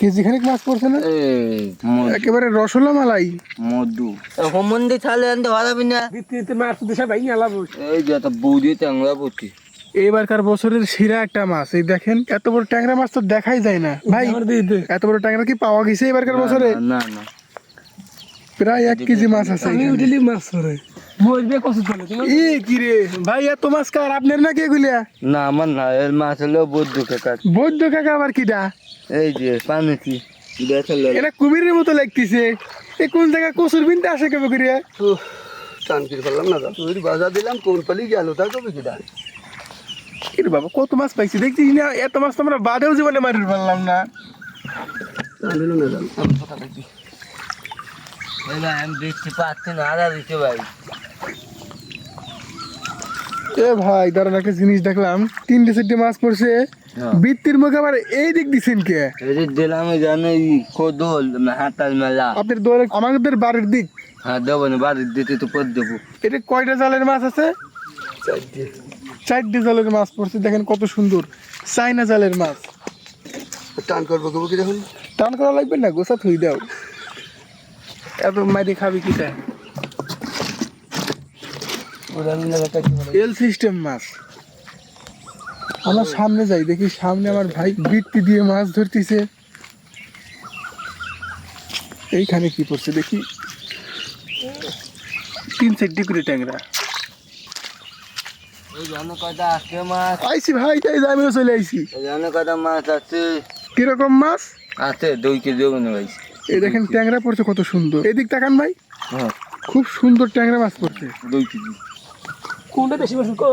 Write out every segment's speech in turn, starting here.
KG খানিক মাছ পড়ছে না? একেবারে রসলা মালাই মধু হোমন্দি ছালে আনতে হারাবি না? ভিত্তিতে মাছ দেশে ভাই আলাবো এই যে একটা বৌদি ট্যাংরা পড়ছি এবারকার বছরের সেরা একটা মাছ। এই দেখেন এত বড় ট্যাংরা মাছ তো দেখাই যায় না। ভাই এত বড় ট্যাংরা কি পাওয়া গেছে এবারকার বছরে? না না প্রায় এক কেজি মাছ আছে এখানে। মাছ ধরে। মরবে কত চলে ই কি রে? ভাই এত মাছ কার? আপনার না কে গুলিয়া না আমার না এর মাছ হলো বৌদ্ধ কাকা বৈদ্য কাকা আবার কিটা এই যে দেখলে এটা কুমিরের মতো লাগতেছে। এ কোন জায়গা কসুর বিনতে আসে কেবে করিয়া শান্তির করলাম না তুই বাজার দিলাম কোন পালি গেল তার কবে কি ডাল এর বাবা কত মাছ পাইছি? দেখছিস না এত মাছ তো আমরা বাদেও জীবনে মারির পারলাম না। আমি দেখতে পাচ্ছি না আদা দিতে ভাই। এ ভাই দাঁড়ান একটা জিনিস দেখলাম। তিনটে চারটে মাছ পড়ছে। হ্যাঁ। বৃত্তির মুখে আবার এই দিক দিছেন কে? দিলাম জানো কোদল হাতাল মেলা। আপনার দোয়ারে আমাদের বাড়ির দিক। হ্যাঁ দেবো না বাড়ির দিতে তো পর দেবো। এটা কয়টা জালের মাছ আছে? চারটে। জালের মাছ পড়ছে দেখেন কত সুন্দর। চাইনা জালের মাছ। টান করব কবে কি দেখুন? টান করা লাগবে না গোসা থুই দাও। এত মাইরে খাবি কিটা ওরা মিলে একটা কি বলে এল সিস্টেম মাছ। আমার সামনে যাই দেখি সামনে আমার ভাই বৃত্তি দিয়ে মাছ ধরতেছে। এইখানে কি পড়ছে দেখি। তিন চারটি করে ট্যাংরা। আইসি ভাই তাই আমিও চলে আইসি মাছ আছে? কীরকম মাছ? আছে দুই কেজি এই দেখেন ট্যাংরা পড়ছে কত সুন্দর। এদিক তাকান ভাই। হ্যাঁ। খুব সুন্দর ট্যাংরা মাছ পড়ছে। দুই কেজি। কোনটা বেশি বসে কো?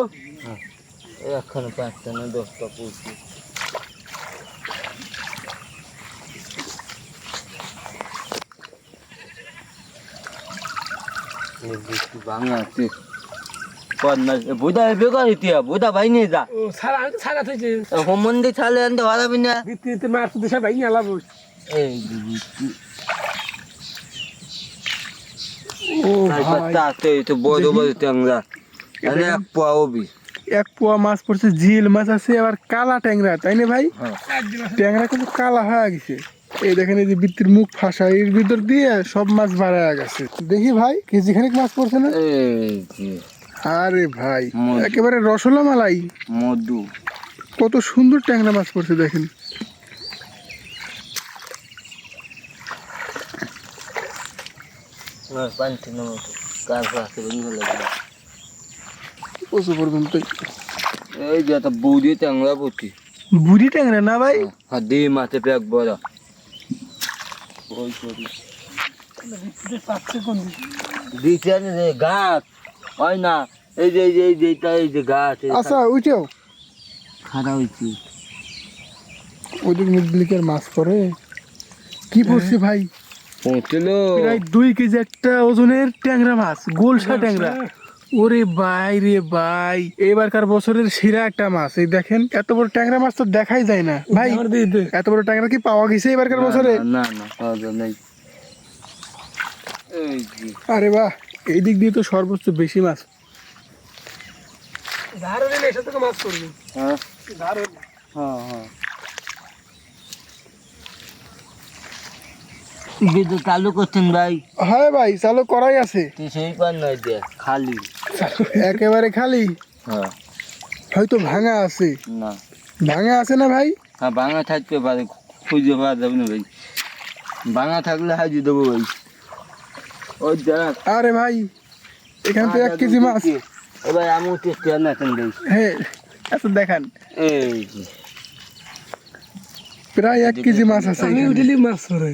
এখন পাঁচটা না দশটা পড়ছি। তো হোমন্দি ছালে আনতে হারাবি না। মাছ দেশে ভাই আলাবো। এই ও ভাই। পাত্তা তো বড় বড় ট্যাংরা। এক পোয়া ওবি। এক পোয়া মাছ পড়ছে জিল মাছ আছে আবার কালা ট্যাংরা তাই না ভাই? হ্যাঁ। ট্যাংরা কিন্তু কালা হয়ে গেছে। এই দেখেন এই যে বৃত্তির মুখ ফাঁসা এর ভিতর দিয়ে সব মাছ বাড়ায় গেছে। দেখি ভাই কেজি খানিক মাছ পড়ছে না? আরে ভাই একেবারে রসলা মালাই মধু। কত সুন্দর ট্যাংরা মাছ পড়ছে দেখেন। পানি এই যে একটা বৌদি ট্যাংরা পড়ছি বুড়ি ট্যাংরা না ভাই? আর দিয়ে মাঠে প্যাক বড়। ওই করি পাচ্ছে কোন দিচ্ছে রে গাছ। হয় না এই যে এই যে এই যে এইটা এই যে গাছ আচ্ছা উঠেও। খারাপ হয়েছে ওইদিক মিডলিকের মাছ পড়ে? কি পড়ছে ভাই? পৌঁছলো প্রায় দুই কেজি একটা ওজনের ট্যাংরা মাছ গোলসা। ট্যাংরা। ওরে ভাই রে ভাই এবারকার বছরের সেরা একটা মাছ। এই দেখেন এত বড় ট্যাংরা মাছ তো দেখাই যায় না। ভাই এত বড় ট্যাংরা কি পাওয়া গেছে এবারকার বছরে? না না পাওয়া যায় নাই। যে। আরে বাহ এই দিক দিয়ে তো সর্বোচ্চ বেশি মাছ। ধার হলে এসে তোকে মাছ করবি। হ্যাঁ? ধার হলে। হ্যাঁ হ্যাঁ। বিদ্যুৎ চালু করছেন ভাই। হ্যাঁ ভাই চালু করাই আছে। সেই পার নয় খালি। একেবারে খালি? হ্যাঁ। হয়তো ভাঙা আছে। না। ভাঙা আছে না ভাই? হ্যাঁ ভাঙা থাকতে পারে খুঁজে পাওয়া যাবে না ভাই। ভাঙা থাকলে হাজি দেবো ভাই। ওই দেখ। আরে ভাই এখান তো এক কেজি মাছ। এবার আমি চেষ্টা না কেন ভাই। হ্যাঁ এত দেখান। এই প্রায় এক কেজি মাছ আছে আমি এখানে। উঠিলি মাছ ধরে।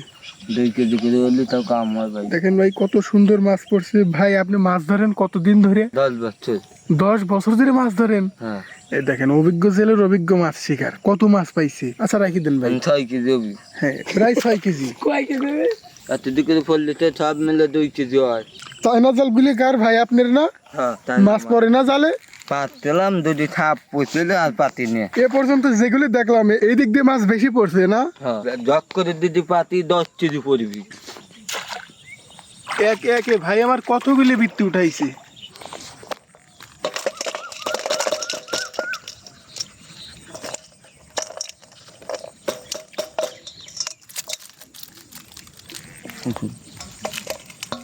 দুই কেজি করে হলে তাও কাম হয় ভাই। দেখেন ভাই কত সুন্দর মাছ পড়ছে। ভাই আপনি মাছ ধরেন কতদিন ধরে? দশ বছর। দশ বছর ধরে মাছ ধরেন? হ্যাঁ। এই দেখেন অভিজ্ঞ জেলের অভিজ্ঞ মাছ শিকার। কত মাছ পাইছে? আচ্ছা রাখি দেন ভাই। ছয় কেজি হবি হ্যাঁ প্রায় ছয় কেজি। কয় কে দেবে এত দিকে পড়লে তো সব মিলে দুই কেজি হয়। চায়না জাল গুলি কার ভাই আপনার না? হ্যাঁ মাছ। পড়ে না জালে? পাতলাম দুটি থাপ পচছিল আর পাতি নিয়ে এ পর্যন্ত যেগুলি দেখলাম এই দিক দিয়ে মাছ বেশি পড়ছে না? হ্যাঁ জগ করে দিদি পাতি দশ কেজি পড়বি। একে একে ভাই আমার কতগুলি বৃত্তি উঠাইছে?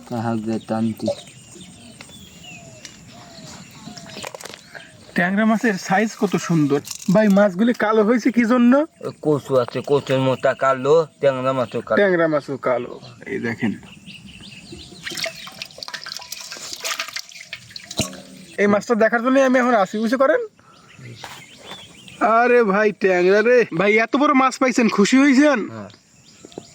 কাহাক দিয়ে ট্যাংরা মাছের সাইজ কত সুন্দর? ভাই মাছগুলি কালো হয়েছে কি জন্য? কচু আছে কচুর মোটা কালো ট্যাংরা মাছও কালো। ট্যাংরা মাছও কালো। এই দেখেন। এই মাছটা দেখার জন্য আমি এখন আসি বুঝতে করেন আরে ভাই ট্যাংরা রে। ভাই এত বড় মাছ পাইছেন খুশি হয়েছেন? হ্যাঁ।